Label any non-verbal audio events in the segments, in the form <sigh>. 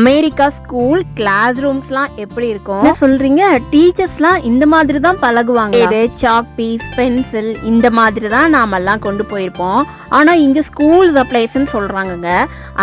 America school class ரூம்ஸ்லாம் எப்படி இருக்கும்? சொல்றீங்க? டீச்சர்ஸ்லாம் இந்த மாதிரி தான் பழகுவாங்க இது சாக் பீஸ் பென்சில் இந்த மாதிரி தான் நாமெல்லாம் கொண்டு போயிருப்போம். ஆனா இங்க ஸ்கூல் சப்ளைஸ்ன்னு சொல்றாங்கங்க.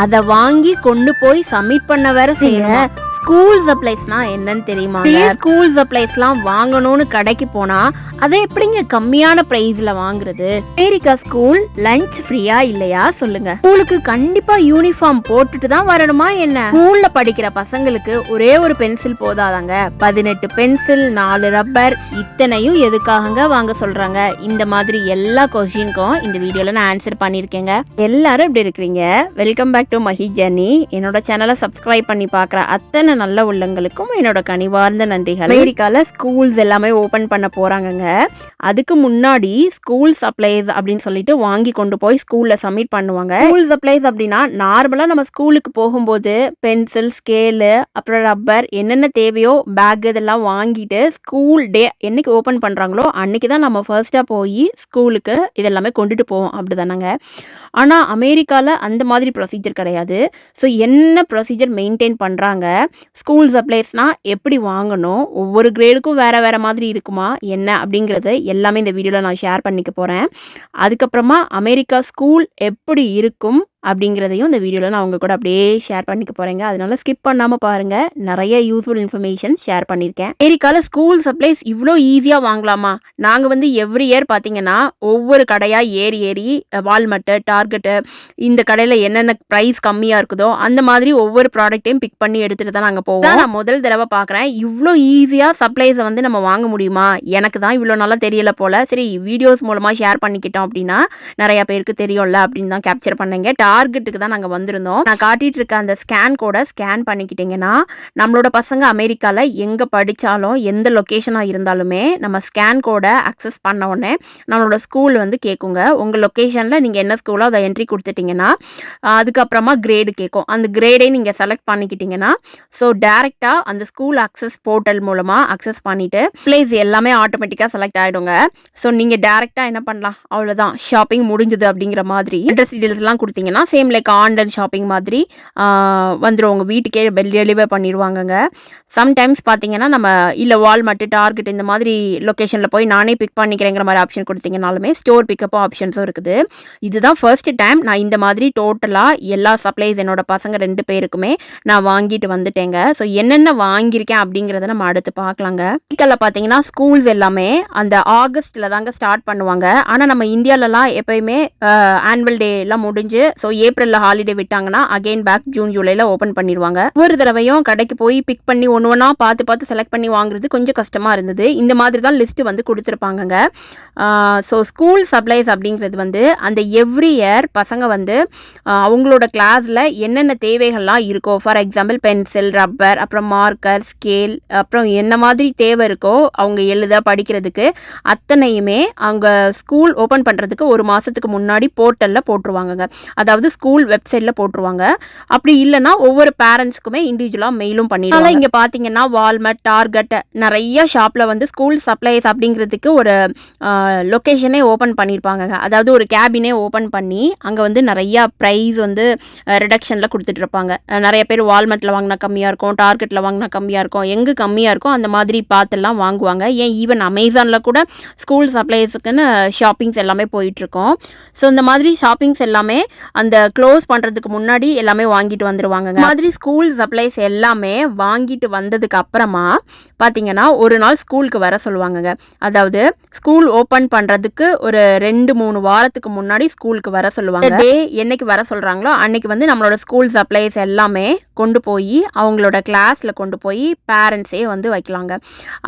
அதை வாங்கி கொண்டு போய் சப்மிட் பண்ண வேற செய்யுங்க ஸ்கூல் சப்ளைஸ்னா என்னன்னு தெரியுமா ஸ்கூல் சப்ளைஸ்லாம் வாங்கணும்னு கடைக்கு போனா அதை எப்படிங்க கம்மியான பிரைஸ்ல வாங்குறது? அமெரிக்கா ஸ்கூல் லஞ்ச் ஃப்ரீயா இல்லையா? சொல்லுங்க. ஸ்கூலுக்கு கண்டிப்பா யூனிஃபார்ம் போட்டுட்டு தான் வரணுமா என்ன? ஸ்கூல்ல படிக்கிற பசங்களுக்கு ஒரே ஒரு பென்சில் போதாதாங்க. பதினெட்டு பென்சில் நாலு ரப்பர் இத்தனையும் எதுக்காகங்க வாங்க சொல்றாங்க. இந்த மாதிரி எல்லா கொஷினுக்கும் இந்த வீடியோல நான் ஆன்சர் பண்ணியிருக்கேங்க. எல்லாரும் இப்படி இருக்கிறீங்க? Welcome back to Mahi journey என்னோட சேனலை சப்ஸ்கிரைப் பண்ணி பார்க்குற அத்தனை நல்ல உள்ளங்களுக்கும் என்னோட கனிவார்ந்த நன்றிகள். அமெரிக்கால ஸ்கூல்ஸ் எல்லாமே ஓபன் பண்ண போறாங்கங்க. அதுக்கு முன்னாடி ஸ்கூல் சப்ளைஸ் அப்படின்னு சொல்லிட்டு வாங்கி கொண்டு போய் ஸ்கூல்ல சப்மிட் பண்ணுவாங்க. ஸ்கூல் சப்ளைஸ் அப்படின்னா நார்மலா நம்ம ஸ்கூலுக்கு போகும்போது பென்சில் ஸ்கேலு அப்புறம் ரப்பர் என்னென்ன தேவையோ பேக் இதெல்லாம் வாங்கிட்டு ஸ்கூல் டே என்னைக்கு ஓப்பன் பண்ணுறாங்களோ அன்னைக்கு தான் நம்ம ஃபர்ஸ்ட்டாக போய் ஸ்கூலுக்கு இதெல்லாமே கொண்டுட்டு போவோம். அப்படி அப்படிதானங்க. ஆனால் அமெரிக்காவில் அந்த மாதிரி ப்ரொசீஜர் கிடையாது. ஸோ என்ன ப்ரொசீஜர் மெயின்டைன் பண்ணுறாங்க ஸ்கூல் சப்ளைஸ்னால் எப்படி வாங்கணும்? ஒவ்வொரு கிரேடுக்கும் வேறு வேறு மாதிரி இருக்குமா? என்ன? அப்படிங்கிறது எல்லாமே இந்த வீடியோவில் நான் ஷேர் பண்ணிக்க போகிறேன் அதுக்கப்புறமா அமெரிக்கா ஸ்கூல் எப்படி இருக்கும்? அப்படிங்கிறதையும் இந்த வீடியோவில் நான் உங்கள் கூட அப்படியே ஷேர் பண்ணிக்க போகிறேங்க அதனால ஸ்கிப் பண்ணாமல் பாருங்கள் நிறைய யூஸ்ஃபுல் இன்ஃபர்மேஷன் ஷேர் பண்ணியிருக்கேன் அமெரிக்காவில் ஸ்கூல் சப்ளைஸ் இவ்வளோ ஈஸியாக வாங்கலாமா? நாங்கள் வந்து எவ்ரி இயர் பார்த்தீங்கன்னா ஒவ்வொரு கடையாக ஏறி ஏறி வால்மட்டு டார்கெட்டு இந்த கடையில் என்னென்ன ப்ரைஸ் கம்மியாக இருக்குதோ அந்த மாதிரி ஒவ்வொரு ப்ராடக்ட்டையும் பிக் பண்ணி எடுத்துகிட்டு தான் நாங்கள் போவோம். நான் முதல் தடவை பார்க்குறேன் இவ்வளோ ஈஸியாக சப்ளைஸை வந்து நம்ம வாங்க முடியுமா? எனக்கு தான் இவ்வளோ நல்லா தெரியல போல். சரி வீடியோஸ் மூலமாக ஷேர் பண்ணிக்கிட்டோம் அப்படின்னா நிறையா பேருக்கு தெரியும்ல அப்படின்னு தான் கேப்சர் பண்ணேங்க. டார்கெட்டுக்கு தான் நாங்கள் வந்திருந்தோம். நான் காட்டிட்டு இருக்க அந்த ஸ்கேன் கோடை ஸ்கேன் பண்ணிக்கிட்டிங்கன்னா நம்மளோட பசங்க அமெரிக்காவில் எங்கே படித்தாலும் எந்த லொக்கேஷனாக இருந்தாலுமே நம்ம ஸ்கேன் கோடை அக்சஸ் பண்ண உடனே நம்மளோட ஸ்கூல் வந்து கேட்குங்க உங்கள் லொக்கேஷனில் நீங்கள் என்ன ஸ்கூலோ அதை என்ட்ரி கொடுத்துட்டிங்கன்னா அதுக்கப்புறமா கிரேடு கேட்கும் அந்த கிரேடே நீங்கள் செலக்ட் பண்ணிக்கிட்டிங்கன்னா ஸோ டேரெக்டாக அந்த ஸ்கூல் அக்சஸ் போர்ட்டல் மூலமாக அக்சஸ் பண்ணிவிட்டு பிளேஸ் எல்லாமே ஆட்டோமேட்டிக்காக செலக்ட் ஆகிடுங்க ஸோ நீங்கள் டேரெக்டாக என்ன பண்ணலாம்? அவ்வளோதான் ஷாப்பிங் முடிஞ்சது அப்படிங்கிற மாதிரி அட்ரஸ் டீட்டெயில்ஸ்லாம் கொடுத்தீங்கன்னா சேம் லைக் ஆன்லைன் ஷாப்பிங் மாதிரி வந்துடும் உங்கள் வீட்டுக்கே டெலிவர் பண்ணிடுவாங்கங்க. சம்டைம்ஸ் பார்த்தீங்கன்னா நம்ம இல்லை வால்மார்ட் டார்கெட் இந்த மாதிரி லொக்கேஷனில் போய் நானே பிக் பண்ணிக்கிறேங்கிற மாதிரி ஆப்ஷன் கொடுத்தீங்கனாலுமே ஸ்டோர் பிக்கப் ஆப்ஷன்ஸும் இருக்குது. இதுதான் ஃபர்ஸ்ட் டைம் நான் இந்த மாதிரி டோட்டலாக எல்லா சப்ளைஸ் என்னோட பசங்க ரெண்டு பேருக்குமே நான் வாங்கிட்டு வந்துட்டேங்க. ஸோ என்னென்ன வாங்கியிருக்கேன் அப்படிங்கிறத நம்ம அடுத்து பார்க்கலாங்க வீக்கில் பார்த்தீங்கன்னா ஸ்கூல்ஸ் எல்லாமே அந்த ஆகஸ்ட்டில் தாங்க ஸ்டார்ட் பண்ணுவாங்க. ஆனால் நம்ம இந்தியாவிலலாம் எப்பயுமே ஆனுவல் டே எல்லாம் முடிஞ்சு ஸோ ஏப்ரலில் ஹாலிடே விட்டாங்கன்னா அகைன் பேக் ஜூன் ஜூலையில் ஓப்பன் பண்ணிடுவாங்க. ஒரு தடவையும் கடைக்கு போய் பிக் பண்ணி ஒன்று ஒன்றா பார்த்து பார்த்து செலக்ட் பண்ணி வாங்குறது கொஞ்சம் கஷ்டமாக இருந்தது. இந்த மாதிரி தான் லிஸ்ட்டு வந்து கொடுத்துருப்பாங்கங்க. ஸோ ஸ்கூல் சப்ளைஸ் அப்படிங்கிறது வந்து அந்த எவ்ரி இயர் பசங்க வந்து அவங்களோட கிளாஸில் என்னென்ன தேவைகள்லாம் இருக்கோ ஃபார் எக்ஸாம்பிள் பென்சில் ரப்பர் அப்புறம் மார்க்கர் ஸ்கேல் அப்புறம் என்ன மாதிரி தேவை இருக்கோ அவங்க எழுத படிக்கிறதுக்கு அத்தனையுமே அவங்க ஸ்கூல் ஓப்பன் பண்ணுறதுக்கு ஒரு மாதத்துக்கு முன்னாடி போர்ட்டலில் போட்டுருவாங்கங்க. அதாவது ஸ்கூல் வெப்சைட்டில் போட்டுருவாங்க. அப்படி இல்லைன்னா ஒவ்வொரு பேரண்ட்ஸ்க்குமே இண்டிவிஜுவலாக மெயிலும் பண்ணிடுவாங்க. இங்கே பார்த்தீங்கன்னா வால்மட் டார்கெட் நிறைய ஷாப்பில் வந்து ஸ்கூல் சப்ளைஸ் அப்படிங்கிறதுக்கு ஒரு லொக்கேஷனே ஓப்பன் பண்ணியிருப்பாங்க அதாவது ஒரு கேபினே ஓப்பன் பண்ணி அங்கே வந்து நிறையா ப்ரைஸ் வந்து ரிடக்ஷனில் கொடுத்துட்ருப்பாங்க நிறைய பேர் வால்மட்டில் வாங்கினா கம்மியாக இருக்கும் டார்கெட்டில் வாங்கினா கம்மியாக இருக்கும் எங்கே கம்மியாக இருக்கோ அந்த மாதிரி பார்த்துலாம் வாங்குவாங்க. ஏன் ஈவன் அமேசானில் கூட ஸ்கூல் சப்ளைஸுக்குன்னு ஷாப்பிங்ஸ் எல்லாமே போயிட்டுருக்கோம் ஸோ இந்த மாதிரி ஷாப்பிங்ஸ் எல்லாமே அந்த க்ளோஸ் பண்ணுறதுக்கு முன்னாடி எல்லாமே வாங்கிட்டு வந்துடுவாங்க மாதிரி ஸ்கூல் சப்ளைஸ் எல்லாமே வாங்கிட்டு வந்ததுக்கு அப்புறமா பார்த்தீங்கன்னா ஒரு நாள் ஸ்கூலுக்கு வர சொல்லுவாங்கங்க. அதாவது ஸ்கூல் ஓப்பன் பண்ணுறதுக்கு ஒரு ரெண்டு மூணு வாரத்துக்கு முன்னாடி ஸ்கூலுக்கு வர சொல்லுவாங்க. டே என்னைக்கு வர சொல்கிறாங்களோ அன்னைக்கு வந்து நம்மளோட ஸ்கூல் சப்ளைஸ் எல்லாமே கொண்டு போய் அவங்களோட கிளாஸில் கொண்டு போய் பேரண்ட்ஸே வந்து வைக்கலாங்க.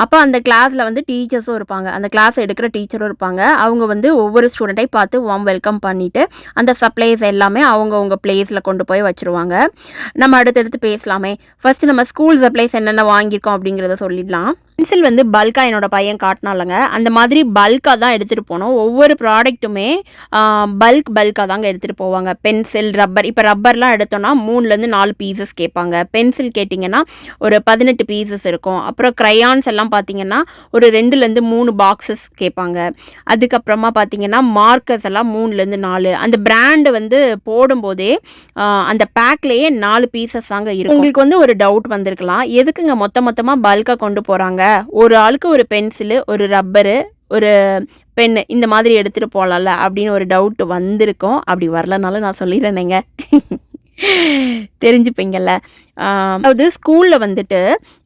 அப்போ அந்த கிளாஸில் வந்து டீச்சர்ஸும் இருப்பாங்க. அந்த கிளாஸ் எடுக்கிற டீச்சரும் இருப்பாங்க. அவங்க வந்து ஒவ்வொரு ஸ்டூடெண்ட்டை பார்த்து வாம் வெல்கம் பண்ணிவிட்டு அந்த சப்ளைஸ் எல்லாமே அவங்கவுங்க பிளேஸில் கொண்டு போய் வச்சுருவாங்க. நம்ம அடுத்தடுத்து பேசலாமே. ஃபர்ஸ்ட் நம்ம ஸ்கூல் சப்ளைஸ் என்னென்ன வாங்கியிருக்கோம் அப்படிங்கிறத சொல்லிடலாம். பென்சில் வந்து பல்காக என்னோட பையன் காட்டினாலங்க அந்த மாதிரி பல்காக தான் எடுத்துகிட்டு போனோம். ஒவ்வொரு ப்ராடக்ட்டுமே பல்க் பல்காக தாங்க எடுத்துகிட்டு போவாங்க. பென்சில் ரப்பர் இப்போ ரப்பர்லாம் எடுத்தோன்னா மூணுலேருந்து நாலு பீசஸ் கேட்பாங்க. பென்சில் கேட்டிங்கன்னா ஒரு பதினெட்டு பீசஸ் இருக்கும். அப்புறம் க்ரையான்ஸ் எல்லாம் பார்த்தீங்கன்னா ஒரு ரெண்டுலேருந்து மூணு பாக்ஸஸ் கேட்பாங்க. அதுக்கப்புறமா பார்த்தீங்கன்னா மார்க்கர்ஸ் எல்லாம் மூணுலேருந்து நாலு. அந்த பிராண்டு வந்து போடும்போதே அந்த பேக்லேயே நாலு பீசஸ் தாங்க இருக்கும். உங்களுக்கு வந்து ஒரு டவுட் வந்திருக்கலாம். எதுக்குங்க மொத்த மொத்தமாக பல்காக கொண்டு போகிறாங்க ஒரு ஆளுக்கு ஒரு பென்சிலு ஒரு ரப்பரு ஒரு பென்னு இந்த மாதிரி எடுத்துகிட்டு போகலாம்ல அப்படின்னு ஒரு டவுட் வந்திருக்கும். அப்படி வரலனாலும் நான் சொல்லிடுறேனேங்க. தெரிஞ்சுப்பீங்கல்ல. அதாவது ஸ்கூலில் வந்துட்டு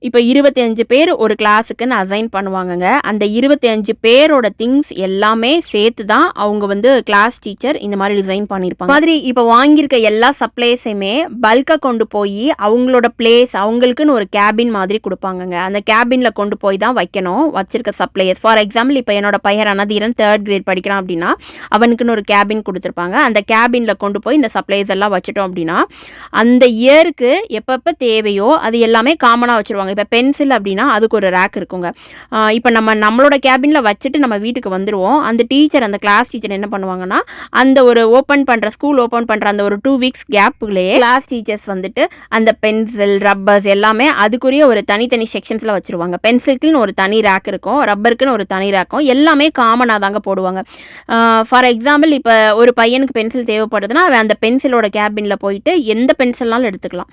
இப்போ இருபத்தி அஞ்சு பேர் ஒரு கிளாஸுக்குன்னு அசைன் பண்ணுவாங்கங்க. அந்த இருபத்தி அஞ்சு பேரோட திங்ஸ் எல்லாமே சேர்த்து தான் அவங்க வந்து கிளாஸ் டீச்சர் இந்த மாதிரி டிசைன் பண்ணியிருப்பாங்க மாதிரி இப்போ வாங்கியிருக்க எல்லா சப்ளைஸையுமே பல்காக கொண்டு போய் அவங்களோட பிளேஸ் அவங்களுக்குன்னு ஒரு கேபின் மாதிரி கொடுப்பாங்கங்க. அந்த கேபினில் கொண்டு போய் தான் வைக்கணும் வச்சிருக்க சப்ளையர்ஸ் ஃபார் எக்ஸாம்பிள் இப்போ என்னோட பையன் அனதீரன் தேர்ட் கிரேட் படிக்கிறான் அப்படின்னா அவனுக்குன்னு ஒரு கேபின் கொடுத்துருப்பாங்க. அந்த கேபினில் கொண்டு போய் இந்த சப்ளைஸ் எல்லாம் வச்சுட்டோம் அப்படின்னா அந்த இயருக்கு எப்போ எப்பப்போ தேவையோ அது எல்லாமே காமனாக வச்சுருவாங்க. இப்போ பென்சில் அப்படின்னா அதுக்கு ஒரு ரேக் இருக்குங்க. இப்போ நம்ம நம்மளோட கேபினில் வச்சுட்டு நம்ம வீட்டுக்கு வந்துடுவோம் அந்த டீச்சர் அந்த கிளாஸ் டீச்சர் என்ன பண்ணுவாங்கன்னா அந்த ஒரு ஓப்பன் பண்ணுற ஸ்கூல் ஓப்பன் பண்ணுற அந்த ஒரு டூ வீக்ஸ் கேப்புக்குள்ளேயே கிளாஸ் டீச்சர்ஸ் வந்துட்டு அந்த பென்சில் ரப்பர்ஸ் எல்லாமே அதுக்குரிய ஒரு தனித்தனி செக்ஷன்ஸில் வச்சுருவாங்க. பென்சிலுக்குன்னு ஒரு தனி ரேக் இருக்கும். ரப்பருக்குன்னு ஒரு தனி ரேக்கும் எல்லாமே காமனாக தாங்க போடுவாங்க. ஃபார் எக்ஸாம்பிள் இப்போ ஒரு பையனுக்கு பென்சில் தேவைப்படுதுன்னா அவன் அந்த பென்சிலோட கேபினில் போயிட்டு எந்த பென்சில்னாலும் எடுத்துக்கலாம்.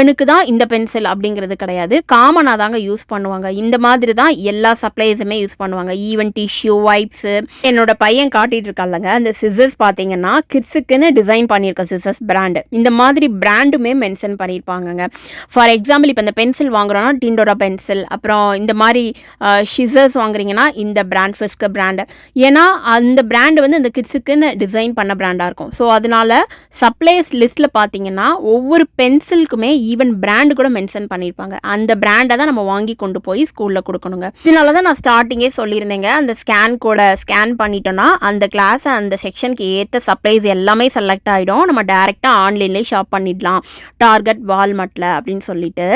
அவனுக்கு தான் இந்த பென்சில் அப்படிங்கிறது கிடையாது. காமனாக தாங்க யூஸ் பண்ணுவாங்க. இந்த மாதிரி தான் எல்லா சப்ளைஸுமே யூஸ் பண்ணுவாங்க. ஈவன் டிஷ்யூ வைப்ஸு என்னோட பையன் காட்டிட்டு இருக்காங்க அந்த சிசர்ஸ் பார்த்தீங்கன்னா கிட்ஸுக்குன்னு டிசைன் பண்ணியிருக்க சிசர்ஸ் பிராண்டு இந்த மாதிரி பிராண்டுமே மென்ஷன் பண்ணியிருப்பாங்கங்க. ஃபார் எக்ஸாம்பிள் இப்போ இந்த பென்சில் வாங்குறோன்னா டிண்டோரா பென்சில் அப்புறம் இந்த மாதிரி ஷிசர்ஸ் வாங்குறீங்கன்னா இந்த பிராண்ட் ஃபிஸ்க பிராண்டு ஏன்னா அந்த பிராண்டு வந்து இந்த கிட்ஸுக்குன்னு டிசைன் பண்ண பிராண்டாக இருக்கும். ஸோ அதனால சப்ளைஸ் லிஸ்ட்டில் பார்த்தீங்கன்னா ஒவ்வொரு பென்சிலுக்குமே ஈவன் பிராண்டு கூட மென்ஷன் பண்ணியிருப்பாங்க அந்த பிராண்டை தான் நம்ம வாங்கி கொண்டு போய் ஸ்கூலில் கொடுக்கணுங்க. இதனால தான் நான் ஸ்டார்டிங்கே சொல்லியிருந்தேங்க. அந்த ஸ்கேன் கூட ஸ்கேன் பண்ணிட்டோன்னா அந்த கிளாஸ் அந்த செக்ஷனுக்கு ஏற்ற சப்ளைஸ் எல்லாமே செலக்ட் ஆகிடும் நம்ம டேரெக்டாக ஆன்லைன்லேயே ஷாப் பண்ணிடலாம். டார்கெட் வால்மார்ட்டில் அப்படின்னு சொல்லிட்டு.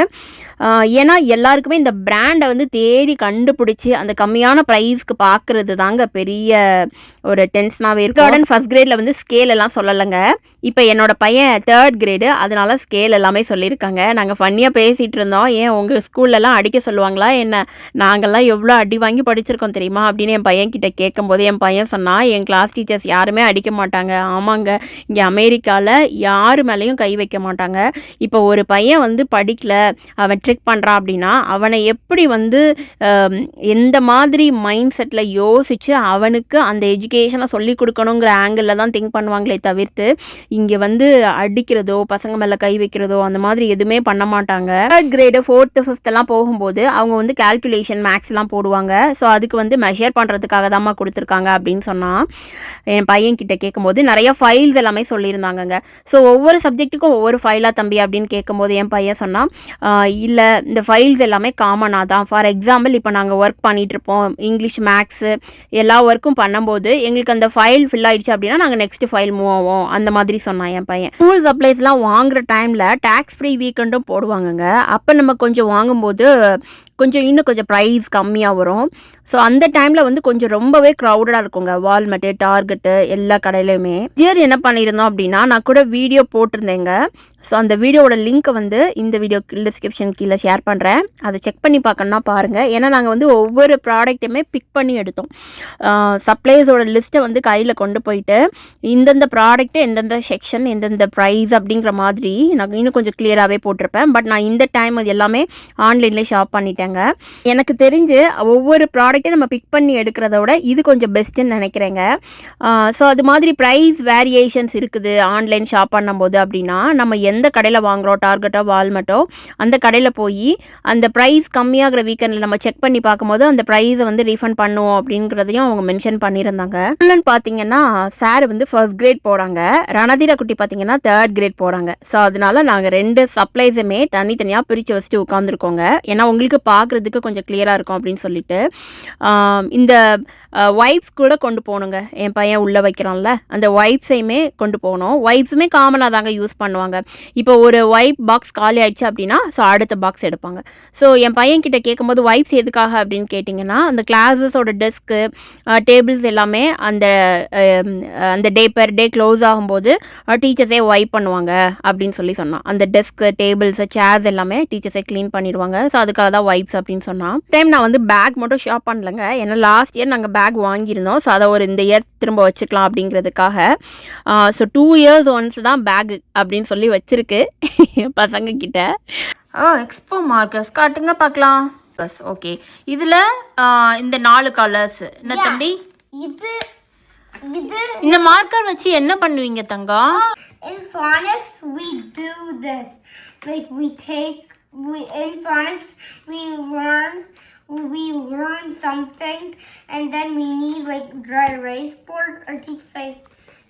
ஏன்னா எல்லாருக்குமே இந்த பிராண்டை வந்து தேடி கண்டுபிடிச்சி அந்த கம்மியான ப்ரைஸ்க்கு பார்க்குறது தாங்க பெரிய ஒரு டென்ஷனாகவே இருக்கும். கார்டன் ஃபஸ்ட் கிரேடில் வந்து ஸ்கேல் எல்லாம் சொல்லலைங்க. இப்போ என்னோட பையன் தேர்ட் கிரேடு அதனால ஸ்கேல் எல்லாமே சொல்லியிருக்காங்க. நாங்கள் ஃபன்னியாக பேசிகிட்டு இருந்தோம் ஏன் உங்கள் ஸ்கூல்லலாம் அடிக்க சொல்லுவாங்களா என்ன? நாங்கள்லாம் எவ்வளோ அடி வாங்கி படிச்சிருக்கோம் தெரியுமா? அப்படின்னு என் பையன் கிட்ட கேட்கும்போது என் பையன் சொன்னான் என் கிளாஸ் டீச்சர்ஸ் யாருமே அடிக்க மாட்டாங்க. ஆமாங்க. இங்கே அமெரிக்காவில் யார் மேலேயும் கை வைக்க மாட்டாங்க. இப்போ ஒரு பையன் வந்து படிக்கல. அவன் ட்ரிக் பண்ணுறான் அப்படின்னா அவனை எப்படி வந்து எந்த மாதிரி மைண்ட் செட்டில் யோசித்து அவனுக்கு அந்த எஜுகேஷனை சொல்லி கொடுக்கணுங்கிற ஆங்கிளில் தான் திங்க் பண்ணுவாங்களே தவிர்த்து இங்கே வந்து அடிக்கிறதோ பசங்க மேலே கை வைக்கிறதோ அந்த மாதிரி எதுவுமே பண்ண மாட்டாங்க. தேர்ட் கிரேடு ஃபோர்த்து ஃபிஃப்த்தெல்லாம் போகும்போது அவங்க வந்து கால்குலேஷன் மேக்ஸ்லாம் போடுவாங்க. ஸோ அதுக்கு வந்து மெஷர் பண்ணுறதுக்காக தாம்மா கொடுத்துருக்காங்க அப்படின்னு சொன்னால் என் பையன் கிட்ட கேட்கும்போது நிறைய ஃபைல்ஸ் எல்லாமே சொல்லியிருந்தாங்கங்க. ஸோ ஒவ்வொரு சப்ஜெக்ட்டுக்கும் ஒவ்வொரு ஃபைலாக தம்பி அப்படின்னு கேட்கும்போது என் பையன் சொன்னால் இல்லை இந்த ஃபைல்ஸ் எல்லாமே காமனாக தான். ஃபார் எக்ஸாம்பிள் இப்போ நாங்கள் ஒர்க் பண்ணிகிட்ருப்போம் இங்கிலீஷ் மேக்ஸு எல்லா ஒர்க்கும் பண்ணும்போது எங்களுக்கு அந்த ஃபைல் ஃபில் ஆகிடுச்சு அப்படின்னா நாங்கள் நெக்ஸ்ட் ஃபைல் மூவ் ஆவோம். அந்த மாதிரி சொன்னான் என் பையன். ஸ்கூல் சப்ளைஸ்லாம் வாங்குற டைமில் டேக்ஸ் ஃப்ரீ வீக்கெண்டும் போடுவாங்கங்க. அப்போ நம்ம கொஞ்சம் வாங்கும்போது கொஞ்சம் இன்னும் கொஞ்சம் ப்ரைஸ் கம்மியாக வரும். ஸோ அந்த டைமில் வந்து கொஞ்சம் ரொம்பவே க்ரௌடடாக இருக்குங்க. வால்மெட்டு டார்கெட்டு எல்லா கடையிலையுமே. ஜியர் என்ன பண்ணியிருந்தோம் அப்படின்னா நான் கூட வீடியோ போட்டிருந்தேங்க. ஸோ அந்த வீடியோவோட லிங்க்கை வந்து இந்த வீடியோ டிஸ்கிரிப்ஷன் கீழே ஷேர் பண்ணுறேன் அதை செக் பண்ணி பார்க்கணுன்னா பாருங்கள் ஏன்னா நாங்கள் வந்து ஒவ்வொரு ப்ராடக்ட்டுமே பிக் பண்ணி எடுத்தோம். சப்ளைஸோட லிஸ்ட்டை வந்து கையில் கொண்டு போயிட்டு இந்தந்த ப்ராடக்ட்டு எந்தெந்த செக்ஷன் எந்தெந்த ப்ரைஸ் அப்படிங்கிற மாதிரி நான் இன்னும் கொஞ்சம் கிளியராகவே போட்டிருப்பேன். பட் நான் இந்த டைம் அது எல்லாமே ஆன்லைன்லேயே ஷாப் பண்ணிட்டேங்க எனக்கு தெரிஞ்சு ஒவ்வொரு ப்ராடக்ட்டையும் நம்ம பிக் பண்ணி எடுக்கிறத விட இது கொஞ்சம் பெஸ்ட்டுன்னு நினைக்கிறேங்க. ஸோ அது மாதிரி ப்ரைஸ் வேரியேஷன்ஸ் இருக்குது ஆன்லைன் ஷாப் பண்ணும்போது அப்படின்னா நம்ம எந்த கடையில் வாங்குகிறோம் டார்கெட்டோ வால்மெட்டோ அந்த கடையில் போய் அந்த ப்ரைஸ் கம்மியாகிற வீக்கெண்டில் நம்ம செக் பண்ணி பார்க்கும்போது அந்த ப்ரைஸை வந்து ரீஃபண்ட் பண்ணுவோம் அப்படிங்கிறதையும் அவங்க மென்ஷன் பண்ணியிருந்தாங்க. இல்லைன்னு பார்த்தீங்கன்னா சார் வந்து ஃபர்ஸ்ட் கிரேட் போகிறாங்க ரணதீர குட்டி பார்த்தீங்கன்னா தேர்ட் கிரேட் போகிறாங்க ஸோ அதனால நாங்கள் ரெண்டு சப்ளைஸுமே தனித்தனியாக பிரித்து வச்சுட்டு உட்காந்துருக்கோங்க ஏன்னா உங்களுக்கு பார்க்குறதுக்கு கொஞ்சம் கிளியராக இருக்கும் அப்படின்னு சொல்லிட்டு. இந்த வைப்ஸ் கூட கொண்டு போகணுங்க. என் பையன் உள்ளே வைக்கிறான்ல அந்த ஒய்ஃப்ஸையுமே கொண்டு போகணும். ஒய்ஃப்ஸுமே காமனாக தாங்க யூஸ் பண்ணுவாங்க. இப்போ ஒரு ஒய்ஃப் பாக்ஸ் காலி ஆயிடுச்சு அப்படின்னா ஸோ அடுத்த பாக்ஸ் எடுப்பாங்க. ஸோ என் பையன் கிட்ட கேட்கும்போது வைப்ஸ் எதுக்காக? அப்படின்னு கேட்டிங்கன்னா அந்த கிளாஸஸோட டெஸ்க்கு டேபிள்ஸ் எல்லாமே அந்த அந்த டே பெர் டே க்ளோஸ் ஆகும்போது டீச்சர்ஸே வைப் பண்ணுவாங்க அப்படின்னு சொல்லி சொன்னான். அந்த டெஸ்க்கு டேபிள்ஸ் சேர்ஸ் எல்லாமே டீச்சர்ஸே க்ளீன் பண்ணிடுவாங்க. ஸோ அதுக்காக தான் வைப்ஸ் அப்படின்னு சொன்னான் டைம் நான் வந்து பேக் மட்டும் ஷாப் பண்ணலங்க. ஏன்னா லாஸ்ட் இயர் நாங்கள் பேக் வாங்கியிருந்தோம். ஸோ அதை ஒரு இந்த இயர் திரும்ப வச்சுக்கலாம் அப்படிங்கிறதுக்காக. ஸோ டூ இயர்ஸ் ஒன்ஸ் தான் பேக் அப்படின்னு சொல்லி வச்சிருக்கு. பசங்க கிட்ட ஓ எக்ஸ்போ மார்க்கர்ஸ் காட்டுங்க பார்க்கலாம். பஸ் ஓகே இதில் இந்த நாலு கலர்ஸ் என்ன தம்பி? இது இது இந்த மார்க்கர் வச்சு என்ன பண்ணுவீங்க தங்கம் in phonics we do this. Like we take we in phonics we learn we learn something and then we need like dry erase board or teach say,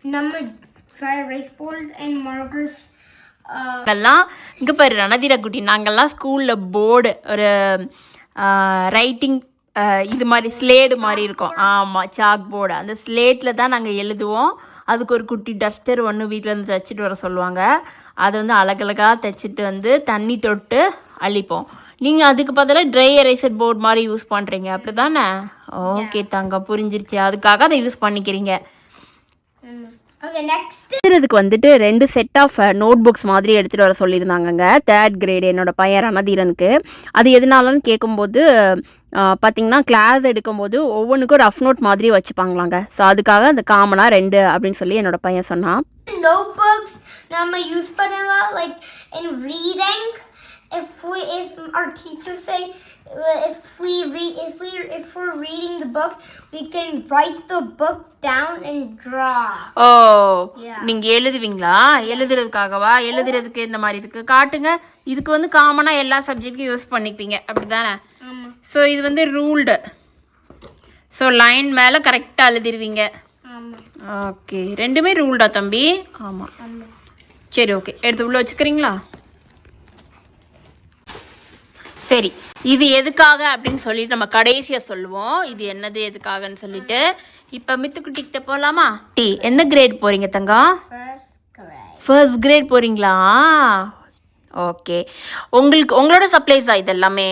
number dry erase board and markers uh இங்கே பாரு ரணதீர குட்டி நாங்கெல்லாம் ஸ்கூலில் board ஒரு writing இது மாதிரி slate மாதிரி இருக்கும் ஆமாம் சாக் போர்டு அந்த ஸ்லேட்டில் தான் நாங்கள் எழுதுவோம் அதுக்கு ஒரு குட்டி டஸ்டர் ஒன்று வீட்டிலேருந்து தைச்சிட்டு வர சொல்லுவாங்க. அதை வந்து அழகழகாக தைச்சிட்டு வந்து தண்ணி தொட்டு அழிப்போம். நீங்கள் அதுக்கு பதிலாக ட்ரை எரேசர் போர்டு மாதிரி யூஸ் பண்ணுறீங்க அப்படி தானே ஓகே தங்கம். புரிஞ்சிருச்சு. அதுக்காக அதை யூஸ் பண்ணிக்கிறீங்க. Next. எழுதுறதுக்கு வந்துட்டு ரெண்டு செட் ஆஃப் நோட் புக்ஸ் மாதிரி எடுத்துகிட்டு வர சொல்லியிருந்தாங்கங்க. தேர்ட் கிரேட் என்னோட பையன் ரணதீரனுக்கு. அது எதனாலன்னு கேட்கும்போது பார்த்தீங்கன்னா கிளாஸ் எடுக்கும்போது ஒவ்வொன்றுக்கும் ரஃப் நோட் மாதிரி வச்சுப்பாங்களாங்க. ஸோ அதுக்காக அந்த காமனாக ரெண்டு அப்படின்னு சொல்லி என்னோட பையன் சொன்னான். Notebooks நம்ம யூஸ் பண்ணலாம் like in reading if we if our teachers say uh, if we read if we if we're reading the book we can write the book down and draw. ஓ. நீங்கள் எழுதுவீங்களா? எழுதுறதுக்காகவா? எழுதுறதுக்கு இந்த மாதிரி இதுக்கு காட்டுங்க. இதுக்கு வந்து காமனாக எல்லா சப்ஜெக்ட்டுக்கும் யூஸ் பண்ணிப்பீங்க. அப்படி தானே ஆமா. ஸோ இது வந்து ரூல்டு ஸோ லைன் மேலே கரெக்டாக எழுதிருவீங்க. ஆமா. ஓகே ரெண்டுமே ரூல்டா தம்பி? ஆமாம் ஆமா. சரி ஓகே எடுத்து உள்ள வச்சுக்கிறீங்களா? சரி. இது எதுக்காக அப்படின்னு சொல்லிட்டு நம்ம கடைசியாக சொல்லுவோம். இது என்னது எதுக்காகன்னு சொல்லிட்டு. இப்போ மித்துக்குட்டிக்கிட்ட போகலாமா டி என்ன கிரேட் போகிறீங்க தங்கம் ஃபர்ஸ்ட் கிரேட் போகிறீங்களா ஓகே உங்களுக்கு உங்களோட சப்ளைஸா இது எல்லாமே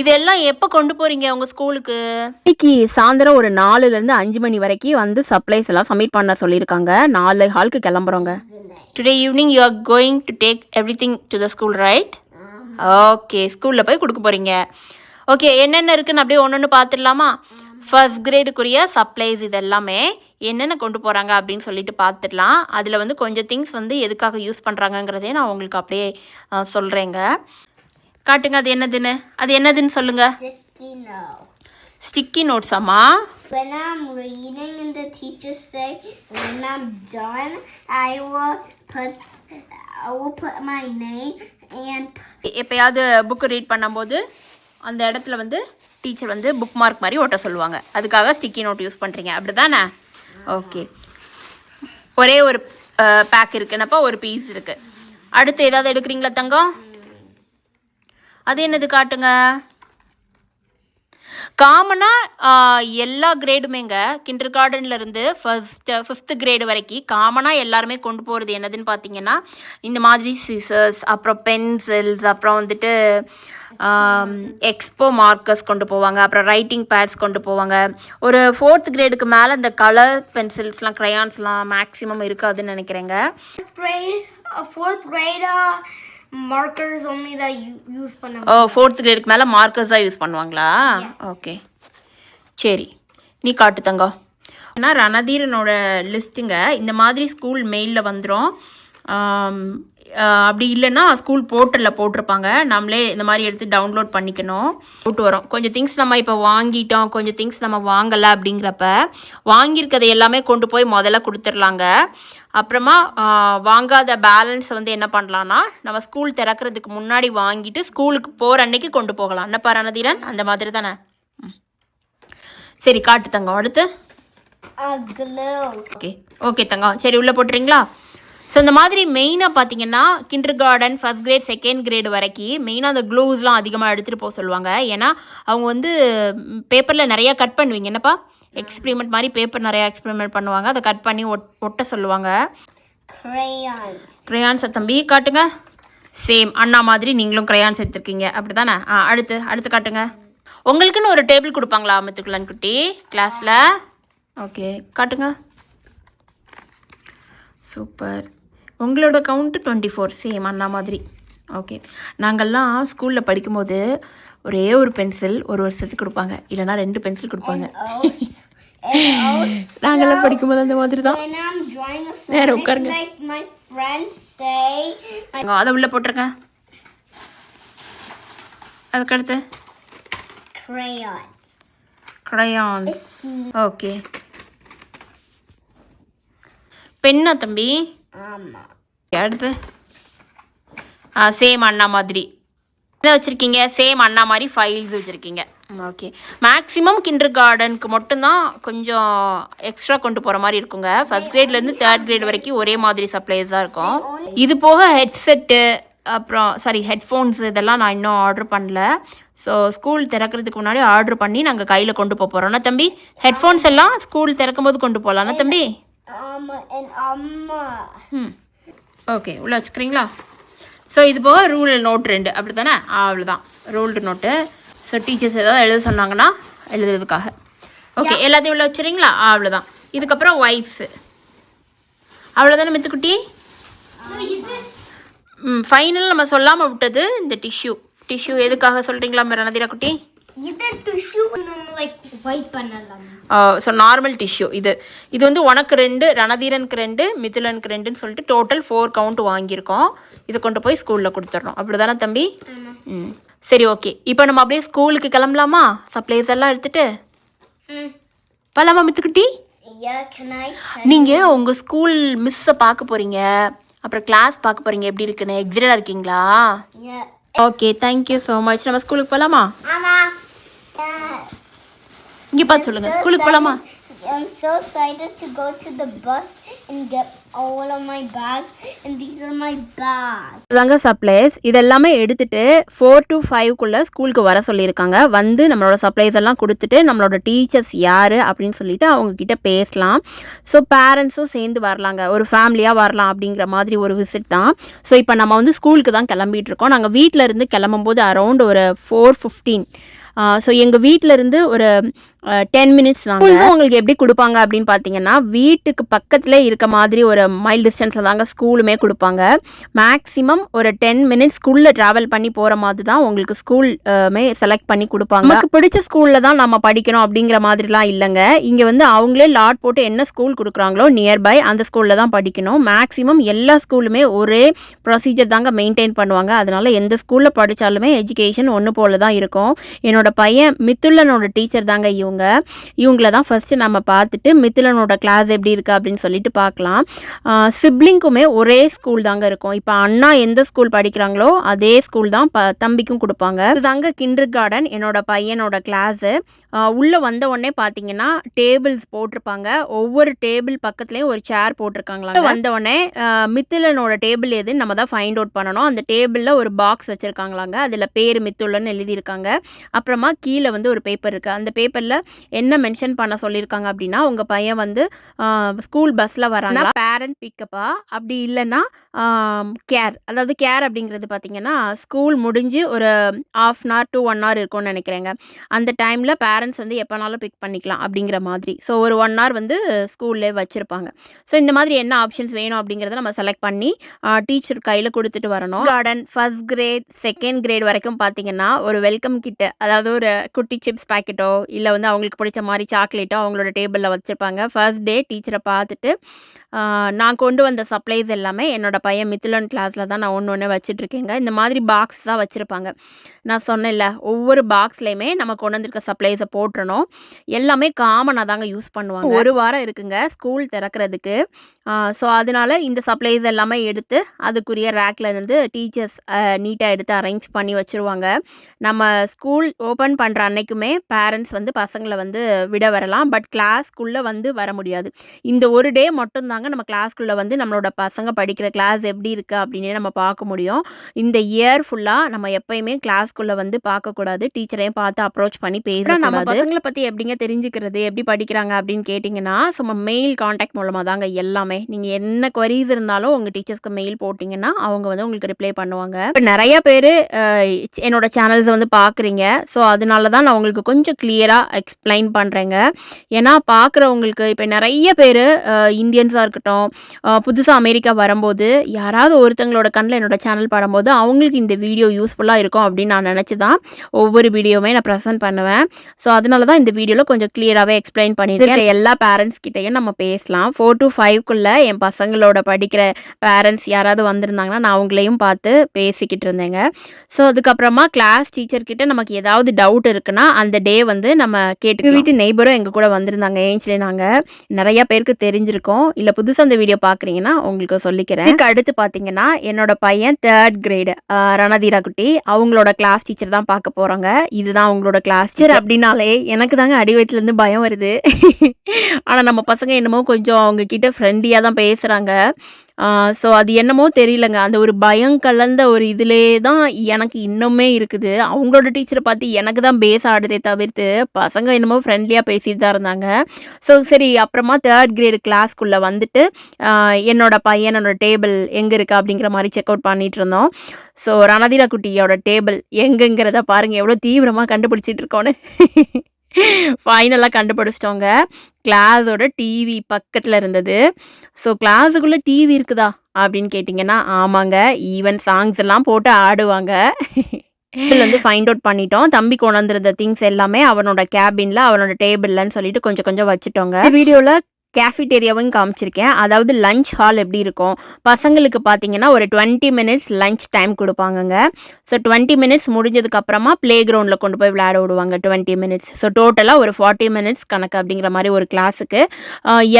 இதெல்லாம் எப்போ கொண்டு போகிறீங்க உங்கள் ஸ்கூலுக்கு? இன்னைக்கு சாயந்தரம் ஒரு நாலுலேருந்து அஞ்சு மணி வரைக்கும் வந்து சப்ளைஸ் எல்லாம் சப்மிட் பண்ண சொல்லியிருக்காங்க. நாலு ஹாலுக்கு கிளம்புறோங்க. Today evening you are going to take everything to the school right okay ஸ்கூலில் போய் கொடுக்க போகிறீங்க ஓகே என்னென்ன இருக்குன்னு அப்படியே ஒன்று ஒன்று பார்த்துடலாமா ஃபர்ஸ்ட் கிரேடுக்குரிய சப்ளைஸ் இது எல்லாமே என்னென்ன கொண்டு போகிறாங்க அப்படின்னு சொல்லிட்டு பார்த்துடலாம் அதில் வந்து கொஞ்சம் திங்ஸ் வந்து எதுக்காக யூஸ் பண்ணுறாங்கங்கிறதே நான் உங்களுக்கு அப்படியே சொல்கிறேங்க காட்டுங்க அது என்னதுன்னு? அது என்னதுன்னு note ஸ்டிக்கி நோட்ஸாம்மா when I'm reading and the teachers say when I'm done I will put I will put my name and எப்பயாவது புக்கு ரீட் பண்ணும்போது அந்த இடத்துல வந்து டீச்சர் வந்து புக் மார்க் மாதிரி ஒட்ட சொல்லுவாங்க. அதுக்காக ஸ்டிக்கி நோட் யூஸ் பண்ணுறீங்க அப்படி தானே ஓகே ஒரே ஒரு பேக் இருக்குன்னப்போ ஒரு பீஸ் இருக்குது அடுத்து ஏதாவது எடுக்கிறீங்களா தங்கம்? அது என்னது காட்டுங்க? காமனாக எல்லா கிரேடுமேங்க கிண்டர் கார்டன்லேருந்து ஃபஸ்ட்டு ஃபிஃப்த்து கிரேடு வரைக்கும் காமனாக எல்லாருமே கொண்டு போகிறது என்னதுன்னு பார்த்தீங்கன்னா இந்த மாதிரி சீசர்ஸ் அப்புறம் பென்சில்ஸ் அப்புறம் வந்துட்டு எக்ஸ்போ மார்க்கர்ஸ் கொண்டு போவாங்க. அப்புறம் ரைட்டிங் பேட்ஸ் கொண்டு போவாங்க. ஒரு ஃபோர்த் கிரேடுக்கு மேலே இந்த கலர் பென்சில்ஸ்லாம் க்ரையான்ஸ்லாம் மேக்ஸிமம் இருக்காதுன்னு நினைக்கிறேங்க. ஃபோர்த் கிரேடாக only that you use பண்ண ஓ ஃபோர்த் கிரேடுக்கு மேலே மார்க்கர்ஸாக யூஸ் பண்ணுவாங்களா? ஓகே சரி. நீ காட்டு தங்கம் ஏன்னா ரணதீரனோட லிஸ்ட்டுங்க இந்த மாதிரி ஸ்கூல் மெயிலில் வந்துடும் அப்படி இல்லைன்னா ஸ்கூல் போர்ட்டலில் போட்டிருப்பாங்க. நம்மளே இந்த மாதிரி எடுத்து டவுன்லோட் பண்ணிக்கணும். போட்டு வரோம். கொஞ்சம் திங்ஸ் நம்ம இப்போ வாங்கிட்டோம். கொஞ்சம் திங்ஸ் நம்ம வாங்கலை அப்படிங்கிறப்ப வாங்கியிருக்கதை எல்லாமே கொண்டு போய் முதல்ல கொடுத்துர்லாங்க. அப்புறமா வாங்காத பேலன்ஸை வந்து என்ன பண்ணலான்னா நம்ம ஸ்கூல் திறக்கிறதுக்கு முன்னாடி வாங்கிட்டு ஸ்கூலுக்கு போகிற அன்னைக்கு கொண்டு போகலாம். என்ன ரணதீரன் அந்த மாதிரி தானே? ம். சரி காட்டு தங்கம். அடுத்து? ஓகே. ஓகே தங்கம். சரி உள்ளே போட்டுறீங்களா? ஸோ இந்த மாதிரி மெயினாக பார்த்தீங்கன்னா kindergarten first grade second grade வரைக்கும் மெயினாக அந்த க்ளூஸ்லாம் அதிகமாக எடுத்துகிட்டு போக சொல்லுவாங்க. ஏன்னா அவங்க வந்து பேப்பரில் நிறையா கட் பண்ணுவீங்க. என்னப்பா? எக்ஸ்பெரிமெண்ட் மாதிரி பேப்பர் நிறையா எக்ஸ்பெரிமெண்ட் பண்ணுவாங்க. அதை கட் பண்ணி ஒட் ஒட்ட சொல்லுவாங்க. க்ரையான்ஸை தம்பி காட்டுங்க. சேம் அண்ணா மாதிரி நீங்களும் க்ரையான்ஸ் எடுத்திருக்கீங்க. அப்படி தானே ஆ அடுத்து அடுத்து காட்டுங்க. உங்களுக்குன்னு ஒரு டேபிள் கொடுப்பாங்களா மித்துக்குலன் குட்டி? கிளாஸில் ஓகே காட்டுங்க. சூப்பர் உங்களோட கவுண்ட்டு டுவெண்ட்டி ஃபோர் சேம் அண்ணா மாதிரி. ஓகே நாங்கள்லாம் ஸ்கூலில் படிக்கும்போது ஒரே ஒரு பென்சில் ஒரு வருஷத்துக்கு கொடுப்பாங்க. இல்லைன்னா ரெண்டு பென்சில் கொடுப்பாங்க. <laughs> நாங்கள்லாம் படிக்கும்போது அந்த மாதிரி தான் Sonic, உட்காருங்க. அதை உள்ளே போட்டிருங்க அதுக்கடுத்து? Crayons. ஓகே பெண்ணா தம்பி? ஆமாம் அடுத்து? ஆ சேம் அண்ணா மாதிரி. என்ன வச்சுருக்கீங்க? சேம் அண்ணா மாதிரி ஃபைல்ஸ் வச்சுருக்கீங்க. ஓகே மேக்ஸிமம் கிண்டர் கார்டனுக்கு மட்டும்தான் கொஞ்சம் எக்ஸ்ட்ரா கொண்டு போகிற மாதிரி இருக்குங்க. ஃபஸ்ட் கிரேட்லேருந்து தேர்ட் கிரேட் வரைக்கும் ஒரே மாதிரி சப்ளைஸ் தான் இருக்கும். இது போக ஹெட்செட்டு அப்புறம் சாரி ஹெட்ஃபோன்ஸ் இதெல்லாம் நான் இன்னும் ஆர்டர் பண்ணல. ஸோ ஸ்கூல் திறக்கிறதுக்கு முன்னாடி ஆர்டர் பண்ணி நாங்கள் கையில் கொண்டு போக போகிறோம்னா தம்பி? ஹெட்ஃபோன்ஸ் எல்லாம் ஸ்கூல் திறக்கும் போது கொண்டு போகலாம்னா தம்பி? ம். ஓகே உள்ளே வச்சுக்கிறீங்களா? ஸோ இது போக ரூல் நோட் ரெண்டு. அப்படி தானே அவ்வளோதான் ரூல்டு நோட்டு ஸோ டீச்சர்ஸ் ஏதாவது எழுத சொன்னாங்கன்னா எழுதுறதுக்காக. ஓகே எல்லாத்தையும் உள்ள வச்சுறீங்களா அவ்வளோதான் இதுக்கப்புறம் ஒய்ஃப்ஸு அவ்வளோதானே மித்துக்குட்டி? ம் ஃபைனல் நம்ம சொல்லாமல் விட்டது இந்த டிஷ்யூ டிஷ்யூ எதுக்காக சொல்கிறீங்களா ரணதிரா குட்டி? வைட் பண்ணலாம். ஸோ நார்மல் டிஷ்யூ இது இது வந்து உனக்கு ரெண்டு ரணதீரனுக்கு ரெண்டு மிதுலனுக்கு ரெண்டுன்னு சொல்லிட்டு டோட்டல் ஃபோர் கவுண்ட் வாங்கியிருக்கோம். இதை கொண்டு போய் ஸ்கூலில் கொடுத்துட்றோம் அப்படி தானே தம்பி? ம். சரி ஓகே இப்போ நம்ம அப்படியே ஸ்கூலுக்கு கிளம்பலாமா? சப்ளைஸ் எல்லாம் எடுத்துட்டு? ம். பலாமா மித்துக்குட்டி? நீங்கள் உங்கள் ஸ்கூல் மிஸ்ஸை பார்க்க போகிறீங்க அப்புறம் கிளாஸ் பார்க்க போகிறீங்க எப்படி இருக்குன்னு? எக்ஸிடடாக இருக்கீங்களா? ஓகே தேங்க்யூ ஸோ மச் நம்ம ஸ்கூலுக்கு போகலாமா. இங்கே பார்த்து சொல்லுங்கள் ஸ்கூலுக்கு போகலாமா I'm so excited to go to the bus and get all of my bags. And these are my bags. தாங்க சப்ளைஸ் இதெல்லாமே எடுத்துட்டு ஃபோர் டு ஃபைவ்க்குள்ளே ஸ்கூலுக்கு வர சொல்லியிருக்காங்க. வந்து நம்மளோட சப்ளைஸ் எல்லாம் கொடுத்துட்டு நம்மளோட டீச்சர்ஸ் யார் அப்படின்னு சொல்லிட்டு அவங்க கிட்ட பேசலாம் ஸோ பேரண்ட்ஸும் சேர்ந்து வரலாங்க. ஒரு ஃபேமிலியாக வரலாம் அப்படிங்கிற மாதிரி ஒரு விசிட் தான். ஸோ இப்போ நம்ம வந்து ஸ்கூலுக்கு தான் கிளம்பிட்டு இருக்கோம். நாங்கள் வீட்டில் இருந்து கிளம்பும்போது அரௌண்ட் ஒரு ஃபோர் ஃபிஃப்டீன் ஸோ எங்கள் வீட்டில் இருந்து ஒரு டென் மினிட்ஸ் தாங்க. உங்களுக்கு எப்படி கொடுப்பாங்க அப்படின்னு பார்த்தீங்கன்னா வீட்டுக்கு பக்கத்தில் இருக்க மாதிரி ஒரு மைல் டிஸ்டன்ஸில் தாங்க ஸ்கூலுமே கொடுப்பாங்க. மேக்ஸிமம் ஒரு டென் மினிட்ஸ் ஸ்கூலில் ட்ராவல் பண்ணி போகிற மாதிரி தான் உங்களுக்கு ஸ்கூல் மே செலக்ட் பண்ணி கொடுப்பாங்க. நமக்கு பிடிச்ச ஸ்கூலில் தான் நம்ம படிக்கணும் அப்படிங்கிற மாதிரிலாம் இல்லைங்க. இங்கே வந்து அவங்களே லாட் போட்டு என்ன ஸ்கூல் கொடுக்குறாங்களோ நியர்பை அந்த ஸ்கூலில் தான் படிக்கணும். மேக்ஸிமம் எல்லா ஸ்கூலுமே ஒரே ப்ரொசீஜர் தாங்க மெயின்டைன் பண்ணுவாங்க. அதனால எந்த ஸ்கூலில் படித்தாலுமே எஜுகேஷன் ஒன்று போல தான் இருக்கும். என்னோட பையன் மித்துலனோட டீச்சர் தாங்க இவங்க. இவங்கள தான் ஃபஸ்ட்டு நம்ம பார்த்துட்டு மித்துலனோட கிளாஸ் எப்படி இருக்குது அப்படின்னு சொல்லிட்டு பார்க்கலாம். சிப்ளிங்க்குமே ஒரே ஸ்கூல் தாங்க இருக்கும். இப்போ அண்ணா எந்த ஸ்கூல் படிக்கிறாங்களோ அதே ஸ்கூல் தான் ப தம்பிக்கும் கொடுப்பாங்க. இதுதாங்க கிண்டர் கார்டன் என்னோட பையனோட கிளாஸு உள்ளே வந்த உடனே பார்த்தீங்கன்னா டேபிள்ஸ் போட்டிருப்பாங்க. ஒவ்வொரு டேபிள் பக்கத்துலேயும் ஒரு சேர் போட்டிருக்காங்களா வந்த உடனே மித்துலனோட டேபிள் எதுன்னு நம்ம தான் ஃபைண்ட் அவுட் பண்ணணும். அந்த டேபிளில் ஒரு பாக்ஸ் வச்சுருக்காங்களாங்க. அதில் பேர் மித்துலன்னு எழுதியிருக்காங்க. அப்புறமா கீழே வந்து ஒரு பேப்பர் இருக்குது அந்த பேப்பரில் என்ன மென்ஷன் பண்ண சொல்லியிருக்காங்க அப்படின்னா உங்கள் பையன் வந்து ஸ்கூல் பஸ்ஸில் வராங்க பேரண்ட் பிக்கப்பா அப்படி இல்லைன்னா கேர் அதாவது கேர் அப்படிங்கிறது பார்த்தீங்கன்னா ஸ்கூல் முடிஞ்சு ஒரு half an hour two one hour இருக்கும்னு நினைக்கிறேங்க. அந்த டைமில் பேரண்ட்ஸ் வந்து எப்போனாலும் பிக் பண்ணிக்கலாம் அப்படிங்கிற மாதிரி. ஸோ ஒரு ஒன் ஹவர் வந்து ஸ்கூல்லே வச்சுருப்பாங்க. ஸோ இந்த மாதிரி என்ன ஆப்ஷன்ஸ் வேணும் அப்படிங்கிறத நம்ம செலக்ட் பண்ணி டீச்சர் கையில் கொடுத்துட்டு வரணும். Garden first grade second grade வரைக்கும் பார்த்தீங்கன்னா ஒரு வெல்கம் கிட்டு அதாவது ஒரு குட்டி சிப்ஸ் பாக்கெட்டோ இல்லை வந்து அவங்களுக்கு பிடிச்ச மாதிரி சாக்லேட்டோ அவங்களோட டேபிளில் வச்சுருப்பாங்க. ஃபர்ஸ்ட் டே டீச்சரை பார்த்துட்டு நான் கொண்டு வந்த சப்ளைஸ் எல்லாமே என்னோட பையன் மித்துலன் கிளாஸில் தான் நான் ஒன்று ஒன்று வச்சுட்ருக்கேங்க இந்த மாதிரி பாக்ஸ் தான் வச்சுருப்பாங்க. நான் சொன்னேன்ல ஒவ்வொரு பாக்ஸ்லேயுமே நம்ம கொண்டு வந்திருக்க சப்ளைஸை போட்டுறணும். எல்லாமே காமனாக தாங்க யூஸ் பண்ணுவாங்க. ஒரு வாரம் இருக்குங்க. ஸ்கூல் திறக்கிறதுக்கு ஸோ அதனால இந்த சப்ளைஸ் எல்லாமே எடுத்து அதுக்குரிய ரேக்கில் இருந்து டீச்சர்ஸ் நீட்டாக எடுத்து அரேஞ்ச் பண்ணி வச்சுருவாங்க. நம்ம ஸ்கூல் ஓப்பன் பண்ணுற அன்னைக்குமே பேரண்ட்ஸ் வந்து பசங்களை வந்து விட வரலாம். பட் கிளாஸ்க்குள்ளே வந்து வர முடியாது. இந்த ஒரு டே மட்டும்தாங்க நம்ம கிளாஸ்க்குள்ளே வந்து நம்மளோட பசங்க படிக்கிற கிளாஸ் எப்படி இருக்குது அப்படின்னே நம்ம பார்க்க முடியும். இந்த இயர் ஃபுல்லாக நம்ம எப்பயுமே கிளாஸ்க்குள்ளே வந்து பார்க்கக்கூடாது டீச்சரையும் பார்த்து அப்ரோச் பண்ணி பேசுகிறோம் நம்ம பசங்களை பற்றி எப்படிங்க தெரிஞ்சுக்கிறது? எப்படி படிக்கிறாங்க அப்படின்னு கேட்டிங்கன்னா சும்மா மெயில் காண்டாக்ட் மூலமாக தாங்க எல்லாமே நீங்கள் என்ன queries இருந்தாலும் உங்கள் டீச்சர்ஸ்க்கு மெயில் போட்டிங்கன்னா அவங்க வந்து உங்களுக்கு ரிப்ளை பண்ணுவாங்க. இப்போ நிறைய பேர் என்னோட சேனல்ஸ் வந்து பார்க்குறீங்க ஸோ அதனால தான் நான் உங்களுக்கு கொஞ்சம் கிளியராக எக்ஸ்பிளைன் பண்ணுறேங்க ஏன்னா பார்க்குறவங்களுக்கு இப்போ நிறைய பேர் இந்தியன்ஸாக இருக்கட்டும் புதுசாக அமெரிக்கா வரும்போது யாராவது ஒருத்தங்களோட கண்ணில் என்னோட சேனல் பாடும்போது அவங்களுக்கு இந்த வீடியோ யூஸ்ஃபுல்லாக இருக்கும் அப்படின்னு நான் நினச்சி தான் ஒவ்வொரு வீடியோவுமே நான் ப்ரெசென்ட் பண்ணுவேன். ஸோ அதனால தான் இந்த வீடியோவில் கொஞ்சம் கிளியராகவே எக்ஸ்பிளைன் பண்ணியிருக்கேன். எல்லா பேரண்ட்ஸ் கிட்டேயும் நம்ம பேசலாம். ஃபோர் டு ஃபைவ்க்குள்ளே என் பசங்களோட படிக்கிற பேரண்ட்ஸ் யாராவது வந்திருந்தாங்கன்னா நான் அவங்களையும் பார்த்து பேசிக்கிட்டு இருந்தேங்க. ஸோ அதுக்கப்புறமா கிளாஸ் டீச்சர்கிட்ட நமக்கு ஏதாவது டவுட் இருக்குன்னா அந்த டே வந்து நம்ம கேட்டு வீட்டு நெய்பரும் எங்கள் கூட வந்திருந்தாங்க ஏஞ்சிலே நாங்கள் நிறைய பேருக்கு தெரிஞ்சிருக்கோம். இல்லை புதுசாக அந்த வீடியோ பார்க்குறீங்கன்னா உங்களுக்கு சொல்லிக்கிறேன். இதுக்கு அடுத்து பார்த்தீங்கன்னா என்னோட பையன் தேர்ட் கிரேடு ரணதீரா குட்டி. அவங்களோட கிளாஸ் டீச்சர் தான் பார்க்க போகிறாங்க இதுதான் அவங்களோட கிளாஸ் டீச்சர் அப்படின்னாலே எனக்கு தாங்க அடி வயிற்றுலேருந்து பயம் வருது. ஆனால் நம்ம பசங்க என்னமோ கொஞ்சம் அவங்க கிட்ட ஃப்ரெண்ட்லியாக தான் பேசுகிறாங்க ஸோ அது என்னமோ தெரியலங்க. அந்த ஒரு பயம் கலந்த ஒரு இதிலே தான் எனக்கு இன்னுமே இருக்குது. அவங்களோட டீச்சரை பார்த்து எனக்கு தான் பேச ஆடுதே தவிர்த்து பசங்க என்னமோ ஃப்ரெண்ட்லியாக பேசிட்டு தான் இருந்தாங்க. ஸோ சரி அப்புறமா தேர்ட் கிரேடு கிளாஸ்க்குள்ளே வந்துட்டு என்னோட பையனோட டேபிள் எங்கே இருக்குது அப்படிங்கிற மாதிரி செக் அவுட் பண்ணிட்டு இருந்தோம். ஸோ ரணதீரா குட்டியோட டேபிள் எங்கங்கிறத பாருங்கள் எவ்வளோ தீவிரமாக கண்டுபிடிச்சிட்டு இருக்கோன்னு. ஃபைனலாக கண்டுபிடிச்சிட்டோங்க. கிளாஸோட டிவி பக்கத்தில் இருந்தது. ஸோ கிளாஸுக்குள்ளே டிவி இருக்குதா அப்படின்னு கேட்டிங்கன்னா ஆமாங்க. ஈவன் சாங்ஸ் எல்லாம் போட்டு ஆடுவாங்க. இதில் வந்து ஃபைண்ட் அவுட் பண்ணிட்டோம். தம்பி கொண்டு வந்திருந்த திங்ஸ் எல்லாமே அவனோட கேபினில் அவனோட டேபிள்லன்னு சொல்லிட்டு கொஞ்சம் கொஞ்சம் வச்சுட்டோங்க. வீடியோவில் கேஃபிடேரியாவும் காமிச்சிருக்கேன். அதாவது லஞ்ச் ஹால் எப்படி இருக்கும்? பசங்களுக்கு பார்த்தீங்கன்னா ஒரு டுவெண்ட்டி மினிட்ஸ் லஞ்ச் டைம் கொடுப்பாங்கங்க. ஸோ டுவெண்ட்டி மினிட்ஸ் முடிஞ்சதுக்கப்புறமா ப்ளே கிரவுண்டில் கொண்டு போய் விளையாட விடுவாங்க டுவெண்ட்டி மினிட்ஸ் ஸோ டோட்டலாக ஒரு ஃபார்ட்டி மினிட்ஸ் கணக்கு அப்படிங்கிற மாதிரி ஒரு கிளாஸுக்கு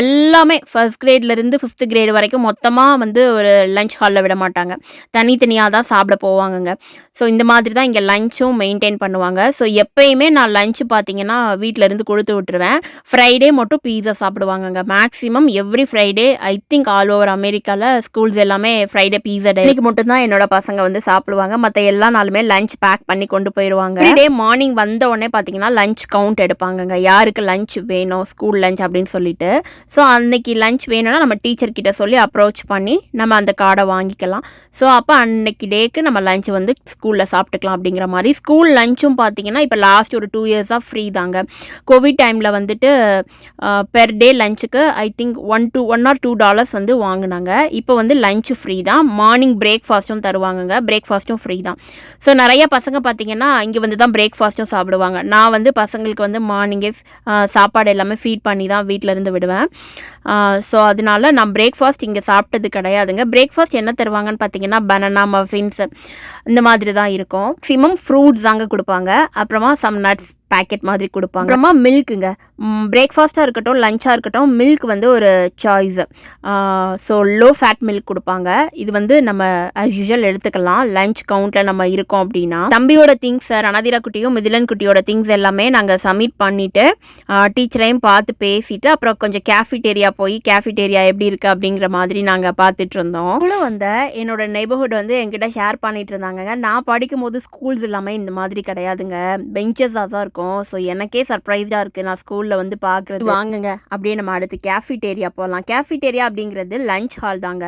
எல்லாமே ஃபர்ஸ்ட் கிரேட்லேருந்து ஃபிஃப்த் கிரேட் வரைக்கும் மொத்தமாக வந்து ஒரு லஞ்ச் ஹாலில் விட மாட்டாங்க. தனித்தனியாக தான் சாப்பிட போவாங்கங்க. ஸோ இந்த மாதிரி தான் இங்கே லஞ்சும் மெயின்டைன் பண்ணுவாங்க. ஸோ எப்பயுமே நான் லஞ்சு பார்த்தீங்கன்னா வீட்டில் இருந்து கொடுத்து விட்டுருவேன். ஃப்ரைடே மட்டும் pizza சாப்பிடுவாங்கங்க. Maximum every Friday I think all over அமெரிக்காவில் ஸ்கூல்ஸ் எல்லாமே ஃப்ரைடே பீஸா டே இன்னைக்கு மட்டும்தான் என்னோட பசங்க வந்து சாப்பிடுவாங்க. மற்ற எல்லா நாளுமே லஞ்ச் பேக் பண்ணி கொண்டு போயிடுவாங்க டே மார்னிங் வந்த உடனே பார்த்தீங்கன்னா லஞ்ச் கவுண்ட் எடுப்பாங்கங்க. யாருக்கு லஞ்ச் வேணும் ஸ்கூல் லஞ்ச் அப்படின்னு சொல்லிட்டு. ஸோ அன்னைக்கு லஞ்ச் வேணும்னா நம்ம டீச்சர் கிட்ட சொல்லி அப்ரோச் பண்ணி நம்ம அந்த கார்டை வாங்கிக்கலாம். ஸோ அப்போ அன்னைக்கு டேக்கு நம்ம லஞ்ச் வந்து ஸ்கூலில் சாப்பிட்டுக்கலாம் அப்படிங்கிற மாதிரி. ஸ்கூல் லஞ்சும் பார்த்தீங்கன்னா இப்போ லாஸ்ட் ஒரு டூ இயர்ஸாக ஃப்ரீ தாங்க. கோவிட் டைமில் வந்துட்டு பெர் டே லஞ்சுக்கு I think one two one or two dollars வந்து வாங்கினாங்க. இப்போ வந்து லஞ்சு ஃப்ரீ தான். மார்னிங் பிரேக்ஃபாஸ்ட்டும் தருவாங்கங்க. பிரேக்ஃபாஸ்ட்டும் ஃப்ரீ தான். ஸோ நிறைய பசங்க பார்த்தீங்கன்னா இங்கே வந்து தான் பிரேக்ஃபாஸ்ட்டும் சாப்பிடுவாங்க. நான் வந்து பசங்களுக்கு வந்து மார்னிங்கே சாப்பாடு எல்லாமே ஃபீட் பண்ணி தான் வீட்டிலேருந்து விடுவேன். ஸோ அதனால நான் பிரேக்ஃபாஸ்ட் இங்கே சாப்பிட்டது கிடையாதுங்க. பிரேக்ஃபாஸ்ட் என்ன தருவாங்கன்னு பார்த்தீங்கன்னா பனானா மஃபின்ஸ் இந்த மாதிரி தான் இருக்கும். மேக்ஸிமம் ஃப்ரூட்ஸ் தாங்க கொடுப்பாங்க. அப்புறமா சம் நட்ஸ் பேக்கெட் மாதிரி கொடுப்பாங்க. அப்புறமா மில்க்குங்க பிரேக்ஃபாஸ்ட்டாக இருக்கட்டும் லஞ்சாக இருக்கட்டும் மில்க் வந்து ஒரு choice so low fat milk கொடுப்பாங்க. இது வந்து நம்ம ஆஸ் யூஷுவல் எடுத்துக்கலாம். லஞ்ச் கவுண்ட்டில் நம்ம இருக்கோம் அப்படின்னா. தம்பியோட திங்ஸ் ரணதீரா குட்டியும் மிதிலன் குட்டியோட திங்ஸ் எல்லாமே நாங்கள் சப்மிட் பண்ணிவிட்டு டீச்சரையும் பார்த்து பேசிட்டு அப்புறம் கொஞ்சம் கேஃபிடேரியா போய் கேஃபிடேரியா எப்படி இருக்குது அப்படிங்கிற மாதிரி நாங்கள் பார்த்துட்டு இருந்தோம். இவ்வளோ வந்த என்னோட நெய்பர்ஹுட் வந்து என்கிட்ட ஷேர் பண்ணிட்டு இருந்தாங்க நான் படிக்கும் போது ஸ்கூல்ஸ் எல்லாமே இந்த மாதிரி கிடையாதுங்க. பெஞ்சஸாக தான் இருக்கும். ஸோ எனக்கே சர்ப்ரைஸாக இருக்குது நான் ஸ்கூலில் வந்து பார்க்குறது வாங்குங்க. அப்படியே நம்ம அடுத்து கேஃபிடேரியா போகலாம் கேஃபிடேரியா அப்படிங்கிறது லஞ்ச் ஹால் தாங்க.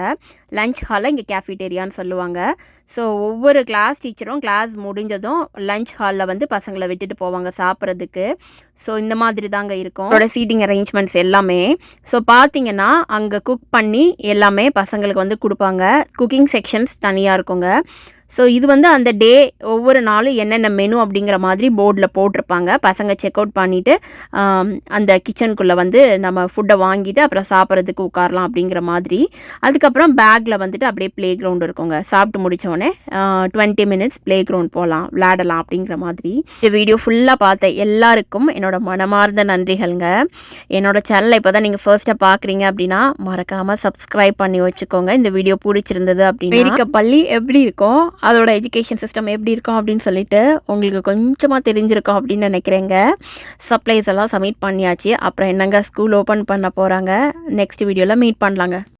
லஞ்ச் ஹாலை இங்கே கேஃபிடேரியான்னு சொல்லுவாங்க. ஸோ ஒவ்வொரு கிளாஸ் டீச்சரும் கிளாஸ் முடிஞ்சதும் லஞ்ச் ஹாலில் வந்து பசங்களை விட்டுட்டு போவாங்க சாப்பிட்றதுக்கு. ஸோ இந்த மாதிரி தாங்க இருக்கும். அதோட சீட்டிங் அரேஞ்ச்மெண்ட்ஸ் எல்லாமே. ஸோ பார்த்தீங்கன்னா அங்கே குக் பண்ணி எல்லாமே பசங்களுக்கு வந்து கொடுப்பாங்க. குக்கிங் செக்ஷன்ஸ் தனியாக இருக்குங்க. ஸோ இது வந்து அந்த டே ஒவ்வொரு நாளும் என்னென்ன மெனு அப்படிங்கிற மாதிரி போர்டில் போட்டிருப்பாங்க. பசங்க செக் அவுட் பண்ணிவிட்டு அந்த கிச்சனுக்குள்ளே வந்து நம்ம ஃபுட்டை வாங்கிட்டு அப்புறம் சாப்பிட்றதுக்கு உட்காரலாம் அப்படிங்கிற மாதிரி. அதுக்கப்புறம் பேக்கில் வந்துட்டு அப்படியே ப்ளே கிரவுண்ட் இருக்குங்க. சாப்பிட்டு முடித்தோடனே டுவெண்ட்டி மினிட்ஸ் ப்ளே கிரவுண்ட் போகலாம் விளையாடலாம் அப்படிங்கிற மாதிரி. இந்த வீடியோ ஃபுல்லாக பார்த்த எல்லாருக்கும் என்னோடய மனமார்ந்த நன்றிகள்ங்க. என்னோடய சேனலை இப்போ தான் நீங்கள் ஃபர்ஸ்ட்டாக பார்க்குறீங்க அப்படின்னா மறக்காமல் சப்ஸ்கிரைப் பண்ணி வச்சுக்கோங்க. இந்த வீடியோ பிடிச்சிருந்தது அப்படின்னா பள்ளி எப்படி இருக்கும்? அதோட எஜுகேஷன் சிஸ்டம் எப்படி இருக்கும் அப்படின்னு சொல்லிட்டு உங்களுக்கு கொஞ்சமாக தெரிஞ்சிருக்கும் அப்படின்னு நினைக்கிறேங்க. சப்ளைஸ் எல்லாம் சப்மிட் பண்ணியாச்சு. அப்புறம் என்னங்க ஸ்கூல் ஓப்பன் பண்ண போகிறாங்க நெக்ஸ்ட் வீடியோவில் மீட் பண்ணலாங்க.